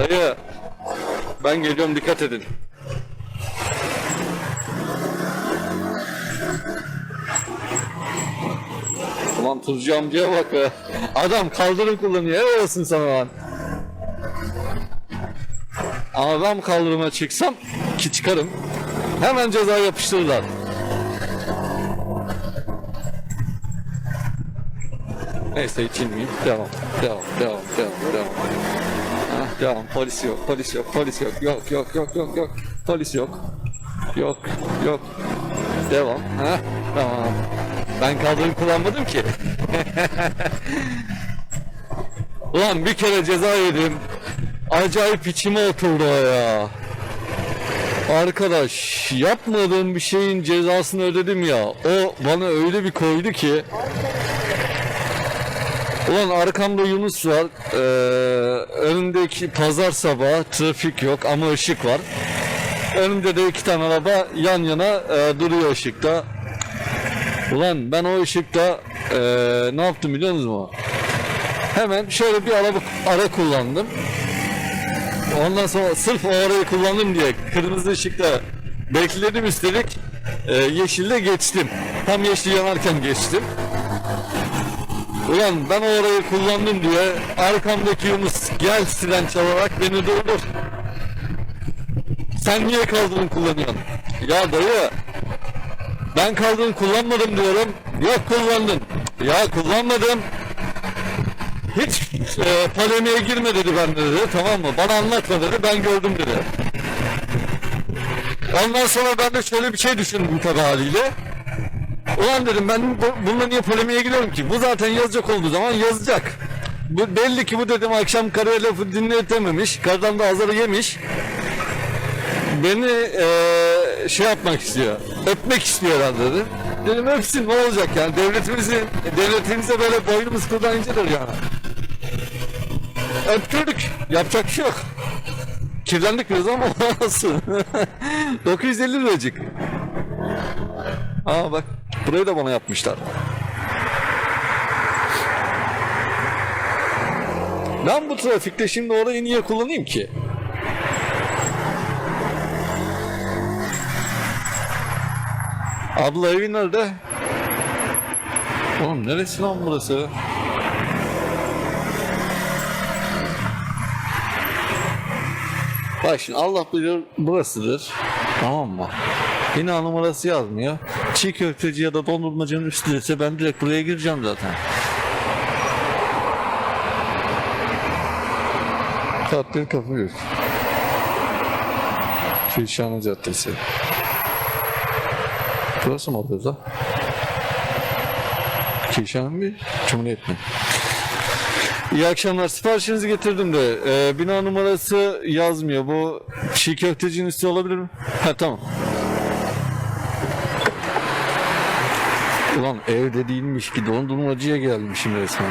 Dayı. Ben geliyorum dikkat edin. Ulan tuzcu amcaya bak be. Adam kaldırım kullanıyor. Helal olsun sana lan. Ben kaldırıma çıksam ki çıkarım. Hemen ceza yapıştırırlar. Neyse içilmeyeyim. Devam. Devam. Devam. Devam. Devam. Devam. Polis yok. Polis yok. Polis yok. Yok yok yok yok yok. Polis yok. Yok. Yok. Devam. Heh, tamam. Ben kaldırım kullanmadım ki. Ulan bir kere ceza yedim. Acayip içime oturdu ya. Arkadaş yapmadığım bir şeyin cezasını ödedim ya. O bana öyle bir koydu ki. Ulan arkamda Yunus var. Ee, önümdeki pazar sabahı trafik yok ama ışık var. Önümde de iki tane araba yan yana e, duruyor ışıkta. Ulan ben o ışıkta e, ne yaptım biliyor musunuz? Hemen şöyle bir araba ara kullandım. Ondan sonra sırf o arayı kullandım diye kırmızı ışıkta bekledim üstelik e, yeşilde geçtim. Tam yeşil yanarken geçtim. Ulan ben o arayı kullandım diye arkamdaki Yunus gel siren çalarak beni durdur. Sen niye kaldırım kullanıyorsun? Ya dayı ben kaldırım kullanmadım diyorum. Yok kullandın. Ya kullanmadım. Hiç e, polemiğe girme dedi ben dedi. Tamam mı? Bana anlatma dedi. Ben gördüm dedi. Ondan sonra ben de şöyle bir şey düşündüm tabii haliyle. Ulan dedim ben bu, bununla niye polemiğe giriyorum ki? Bu zaten yazacak olduğu zaman yazacak. Bu, belli ki bu dedim akşam karıya lafı dinletememiş. Karıdan da azarı yemiş. Beni eee, şey yapmak istiyor. Öpmek istiyor herhalde dedim. Dedim öpsün ne olacak yani devletimizi devletimize böyle boynumuz kıldan incedir yani. Öptürdük. Yapacak bir şey yok. Kirlendik biraz ama olsun. 950 liracık. Aa bak burayı da bana yapmışlar. Ben bu trafikte şimdi orayı niye kullanayım ki? Abla evin nerede? Oğlum neresi lan burası? Bak şimdi Allah bilir burasıdır. Tamam mı? Bina numarası yazmıyor. Çiğ köfteci ya da dondurmacının üstündeyse ben direkt buraya gireceğim zaten. Tatlı kapı yok. Gülşahane Caddesi. Burası mı oluyor da? Gülşahane mi? Cumhuriyet mi? İyi akşamlar. Siparişinizi getirdim de e, bina numarası yazmıyor. Bu çiğ köftecinin üstü olabilir mi? Ha tamam. Ulan evde değilmiş ki dondurmacıya gelmişim resmen.